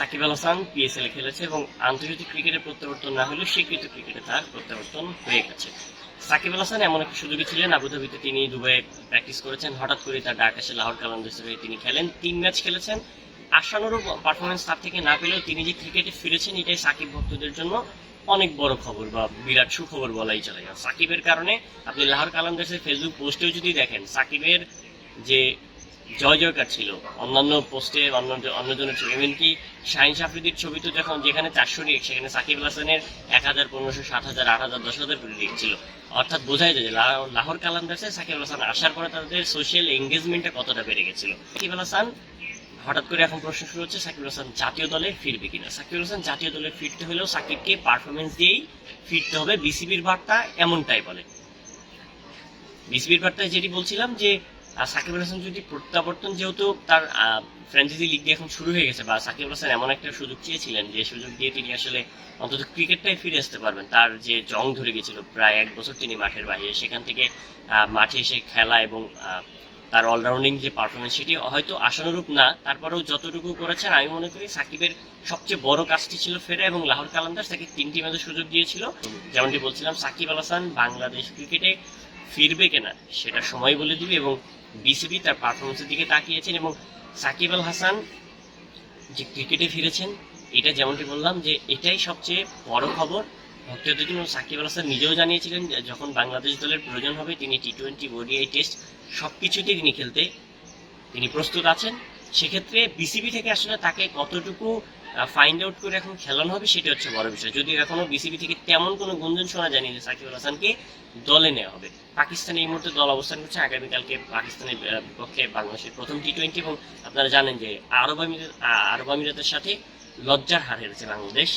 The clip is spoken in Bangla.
সাকিব আল হাসান পিএসএল খেলেছে এবং আন্তর্জাতিক ক্রিকেটে প্রত্যাবর্তন না হলেও স্বীকৃত ক্রিকেটে তার প্রত্যাবর্তন হয়ে গেছে। সাকিব আল হাসান এমন একটা সুযোগী ছিলেন, আবুধাবিতে তিনি দুবাই প্র্যাকটিস করেছেন। হঠাৎ করে তার ডাক আসে লাহোর কালান্দার্সের হয়ে তিনি খেলেন। তিন ম্যাচ খেলেছেন। আশানুরূপ পারফরমেন্স তার থেকে না পেলেও তিনি যে ক্রিকেটে ফিরেছেন, এটাই সাকিব ভক্তদের জন্য অনেক বড় খবর বা বিরাট সুখবর বলাই চলে। সাকিবের কারণে আপনি লাহোর কালান্দার্সের ফেসবুক পোস্টেও যদি দেখেন, সাকিবের যে জয় জয়কার ছিল। অন্যান্য পোস্টে অন্য অন্যজনের ছবি এমনকি শাহিন সাফরিদির ছবি তো যখন যেখানে চারশো রিয়েক সেখানে সাকিব হাসানের এক হাজার, পনেরোশো, সাত হাজার, আট হাজার, দশ হাজার করে ছিল। অর্থাৎ বোঝাই যায় যে লাহোর কালান্দার্সে সাকিব হাসান আসার পরে তাদের সোশ্যাল এঙ্গেজমেন্টটা কতটা বেড়ে গেছিল। সাকিব হাসান হঠাৎ করে এখন প্রশ্ন শুরু হচ্ছে, সাকিব হাসান জাতীয় দলে ফিরবে কিনা? সাকিব হাসান জাতীয় দলে ফিরতে হলেও সাকিবকে পারফরমেন্স দিয়েই ফিরতে হবে। বিসিবির বার্তা এমনটাই বলে। বিসিবির বার্তায় যেটি বলছিলাম যে আহ, সাকিব আল হাসান যদি প্রত্যাবর্তন যেহেতু তার ফ্র্যাঞ্চাইজি লিগ এখন শুরু হয়ে গেছে বা সাকিব আল হাসান এমন একটা সুযোগ চেয়েছিলেন যে সুযোগ দিয়ে তিনি আসলে অন্তত ক্রিকেটটাই ফিরে আসতে পারবেন। তার যে জং ধরে গেছিল প্রায় এক বছর তিনি মাঠের বাইরে সেখান থেকে মাঠে এসে খেলা এবং তার অলরাউন্ডিং যে পারফরমেন্স সেটি হয়তো আশানুরূপ না তারপরেও যতটুকু করেছেন আমি মনে করি সাকিবের সবচেয়ে বড় কাজটি ছিল ফেরা এবং লাহোর কালান্দার তাকে তিনটি ম্যাচের সুযোগ দিয়েছিল। যেমনটি বলছিলাম সাকিব আল হাসান বাংলাদেশ ক্রিকেটে ফিরবে কিনা, সেটা সময় বলে দিবে এবং বিসিবি তার পারফরমেন্সের দিকে তাকিয়েছেন এবং সাকিব আল হাসান যে ক্রিকেটে ফিরেছেন, এটা যেমনটি বললাম যে এটাই সবচেয়ে বড় খবর। ভক্তদের জন্য সাকিব আল হাসান নিজেও জানিয়েছিলেন যখন বাংলাদেশ দলের প্রয়োজন হবে, তিনি টি টোয়েন্টি ওডিআই টেস্ট সব কিছুতেই তিনি খেলতে, তিনি প্রস্তুত আছেন। সেক্ষেত্রে বিসিবি থেকে আসলে তাকে কতটুকু ফাইন্ড আউট করে এখন খেলানো হবে সেটা হচ্ছে বড় বিষয়। যদি এখনও বিসিবি থেকে তেমন কোনো গুঞ্জন শোনা জানি যে সাকিবাল হাসানকে দলে নেওয়া হবে। পাকিস্তান এই মুহূর্তে দল অবস্থান করছে, আগামীকালকে পাকিস্তানের পক্ষে বিপক্ষে বাংলাদেশের প্রথম টি টোয়েন্টি এবং আপনারা জানেন যে আরব আমিরাতের সাথে লজ্জার হার হেরেছে বাংলাদেশ।